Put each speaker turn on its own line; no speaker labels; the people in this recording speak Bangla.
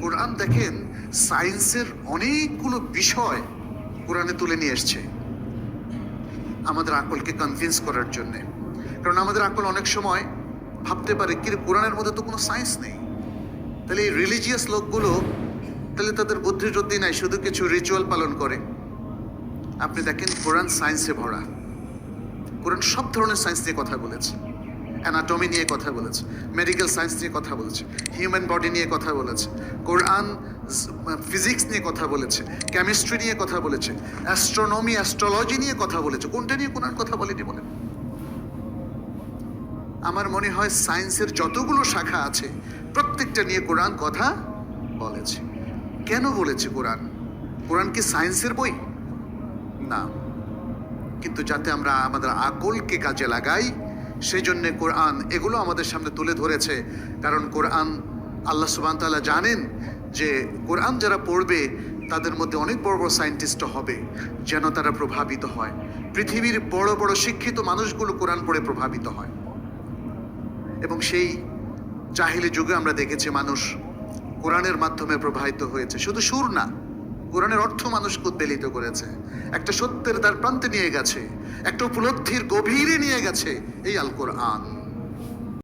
কোরআন দেখেন, সায়েন্সের অনেকগুলো বিষয় কোরআনে তুলে নিয়ে এসছে আমাদের আকলকে কনভিন্স করার জন্য। কারণ আমাদের আকল অনেক সময় ভাবতে পারে কি কোরআনের মধ্যে তো কোনো সায়েন্স নেই। তাহলে এই রিলিজিয়াস লোকগুলো, তাহলে তাদের বুদ্ধি টুদ্ধি নাই, শুধু কিছু রিচুয়াল পালন করে। আপনি দেখেন, কোরআন সায়েন্সে ভরা। কোরআন সব ধরনের সায়েন্স নিয়ে কথা বলেছে। অ্যানাটমি নিয়ে কথা বলেছে মেডিকেল সায়েন্স নিয়ে কথা বলেছে হিউম্যান বডি নিয়ে কথা বলেছে কোরআন ফিজিক্স নিয়ে কথা বলেছে কেমিস্ট্রি নিয়ে কথা বলেছে অ্যাস্ট্রোনমি অ্যাস্ট্রোলজি নিয়ে কথা বলেছে, কোনটা নিয়ে কোরআন কথা বলেনি বলেন আমার মনে হয় সায়েন্সের যতগুলো শাখা আছে, প্রত্যেকটা নিয়ে কোরআন কথা বলেছে। কেন বলেছে কোরআন কোরআন কি সায়েন্সের বই? না। কিন্তু যাতে আমরা আমাদের আকলকে কাজে লাগাই সেই জন্য কোরআন এগুলো আমাদের সামনে তুলে ধরেছে। কারণ কোরআন আল্লাহ সুবান তাআলা জানেন যে কোরআন যারা পড়বে তাদের মধ্যে অনেক বড় বড় সায়েন্টিস্ট হবে যেন তারা প্রভাবিত হয়। পৃথিবীর বড় বড় শিক্ষিত মানুষগুলো কোরআন পড়ে প্রভাবিত হয়। এবং সেই জাহিলি যুগে আমরা দেখেছি মানুষ কোরআনের মাধ্যমে প্রবাহিত হয়েছে। শুধু সুর না কোরআনের অর্থ মানুষকে উদ্বেলিত করেছে। একটা সত্যের তার প্রান্তে নিয়ে গেছে, একটা উপলব্ধির গভীরে নিয়ে গেছে এই আল কোরআন